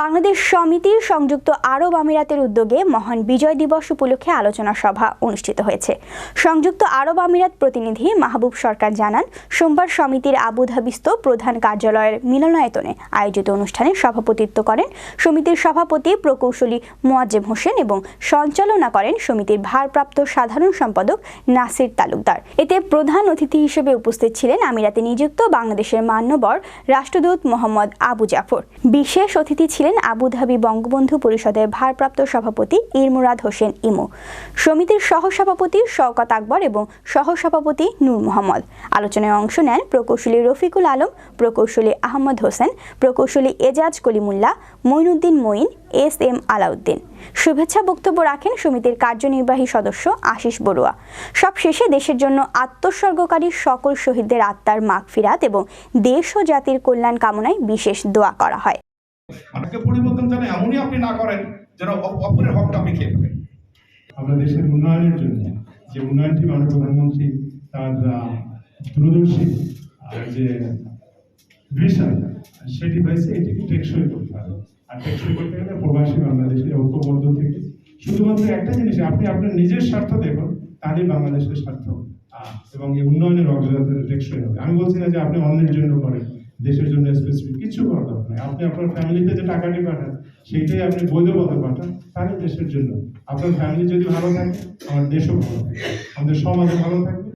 বাংলাদেশ সমিতি সংযুক্ত আরব আমিরাতের উদ্যোগে মহান বিজয় দিবস উপলক্ষে আলোচনা সভা অনুষ্ঠিত হয়েছে। সংযুক্ত আরব আমিরাত প্রতিনিধি মাহবুব সরকার জানান, সোমবার সমিতির আবুধাবিস্থ প্রধান কার্যালয়ের মিলনায়তনে আয়োজিত অনুষ্ঠানে সভাপতিত্ব করেন সমিতির সভাপতি প্রকৌশলী মোয়াজ্জেম হোসেন এবং সঞ্চালনা করেন সমিতির ভারপ্রাপ্ত সাধারণ সম্পাদক নাসির তালুকদার। এতে প্রধান অতিথি হিসেবে উপস্থিত ছিলেন আমিরাতে নিযুক্ত বাংলাদেশের মান্যবর রাষ্ট্রদূত মোহাম্মদ আবু জাফর। বিশেষ অতিথি ছিলেন আবুধাবি বঙ্গবন্ধু পরিষদের ভারপ্রাপ্ত সভাপতি ইরমুরাদ হোসেন ইমু, সমিতির সহসভাপতি শওকত আকবর এবং সহসভাপতি নূর মোহাম্মদ। আলোচনায় অংশ নেন প্রকৌশলী রফিকুল আলম, প্রকৌশলী আহমদ হোসেন, প্রকৌশলী এজাজ কলিমুল্লাহ, মঈনুদ্দিন মঈন, এস এম আলাউদ্দিন। শুভেচ্ছা বক্তব্য রাখেন সমিতির কার্যনির্বাহী সদস্য আশিস বড়ুয়া। সব শেষে দেশের জন্য আত্মোৎসর্গকারী সকল শহীদদের আত্মার মাগফিরাত এবং দেশ ও জাতির কল্যাণ কামনায় বিশেষ দোয়া করা হয়। অনেকে পরিবর্তন যেন এমনই আপনি না করেন যেন অপরের হকটা আপনি খেয়ে ফেলেন। আমরা দেশের উন্নয়নের জন্য যে উন্নয়নটি মাননীয় প্রধানমন্ত্রী তার দূরদর্শী যে ভিশন, সেটি হয়েছে এটিকে টেকসই করতে হবে। আর টেকসই করতে গেলে প্রবাসী বাংলাদেশের ঐক্যবদ্ধ থেকে শুধুমাত্র একটা জিনিস, আপনি আপনার নিজের স্বার্থ দেখুন তাহলেই বাংলাদেশের স্বার্থ এবং এই উন্নয়নের অগ্রযাত্রা টেকসই হবে। আমি বলছি না যে আপনি অন্যের জন্য করেন। দেশের জন্য স্পেসিফিক কিছু করার দরকার নেই। আপনি আপনার ফ্যামিলিতে যে টাকাটি পাঠান, সেইটাই আপনি বৈধ পথে পাঠান তাহলে দেশের জন্য। আপনার ফ্যামিলি যদি ভালো থাকে, আমার দেশও ভালো থাকে। আমাদের সমাজও ভালো থাকবে